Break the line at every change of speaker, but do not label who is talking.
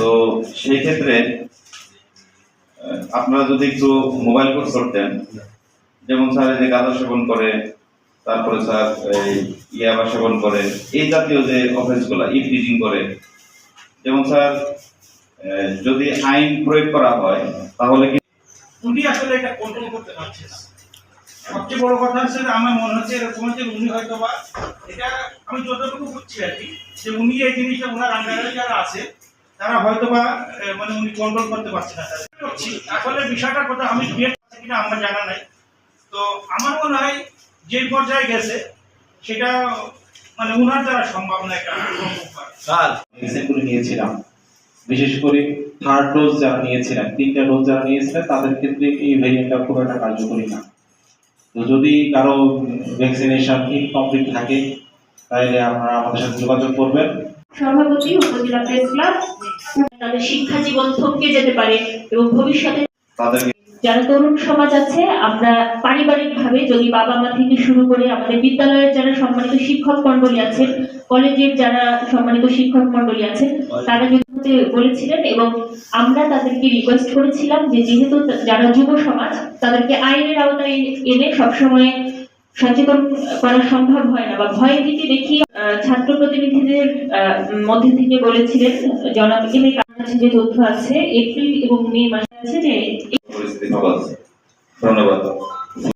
তো সেই ক্ষেত্রে আপনারা যদি একটু মোবাইল কোর্স করতেন যেমন স্যার যে গাঁজা সেবন করে, তারপরে স্যার ইয়াবা সেবন করে, এই জাতীয় যে অফেন্সগুলো ইট টিচিং করে, যেমন স্যার যদি আইন প্রয়োগ করা হয়, তাহলে কি
উনি আসলে এটা কন্ট্রোল করতে পারছে না। সবচেয়ে বড় কথা হচ্ছে আমার মনে হচ্ছে এরকম যে উনি হয়তো বা এটা আমি যতটুকু বুঝছি আর কি, যে উনি এই জিনিসটা ওনার আন্ডারে যারা আছে তারা হয়তো বা মানে উনি কন্ট্রোল করতে পারছে না করছি আসলে বিষয়টার কথা আমি করছি কিনা আমার জানা নাই। তো আমার মনে হয় যে পর্যায়ে গেছে সেটা মানে উনার দ্বারা সম্ভব না এটা
নিয়েছিলাম। বিশেষ করে থার্ড ডোজ যারা নিয়েছিলেন তিনটা ডোজ যারা নিয়েছিলেন তাদের ক্ষেত্রে এই ভেরিয়েন্টটা খুব একটা কার্যকরী না। তো যদি কারও ভ্যাকসিনেশন ইনকমপ্লিট থাকে তাহলে আপনারা আমাদের সাথে যোগাযোগ করবেন।
সভাপতি উপজেলা প্রেস ক্লাব তাদের শিক্ষা জীবন থমকে যেতে পারে এবং ভবিষ্যতে যারা তরুণ সমাজ আছে আমরা পারিবারিক ভাবে যদি বাবা মা থেকে শুরু করে আমাদের বিদ্যালয়ের যারা সম্মানিত শিক্ষক মন্ডলী আছেন কলেজের যারা সম্মানিত শিক্ষক মন্ডলী আছেন তারা যদি বলেছিলেন এবং আমরা তাদেরকে রিকোয়েস্ট করেছিলাম যে যেহেতু যারা যুব সমাজ তাদেরকে আইনের আওতায় এনে সবসময় সচেতন করা সম্ভব হয় না বা ভয় ভীতি দেখি ছাত্র প্রতিনিধিদের মধ্যে থেকে বলেছিলেন জনাব এম এ কাছে যে তথ্য আছে, এপ্রিল এবং মে মাসে আছে যে
ধন্যবাদ।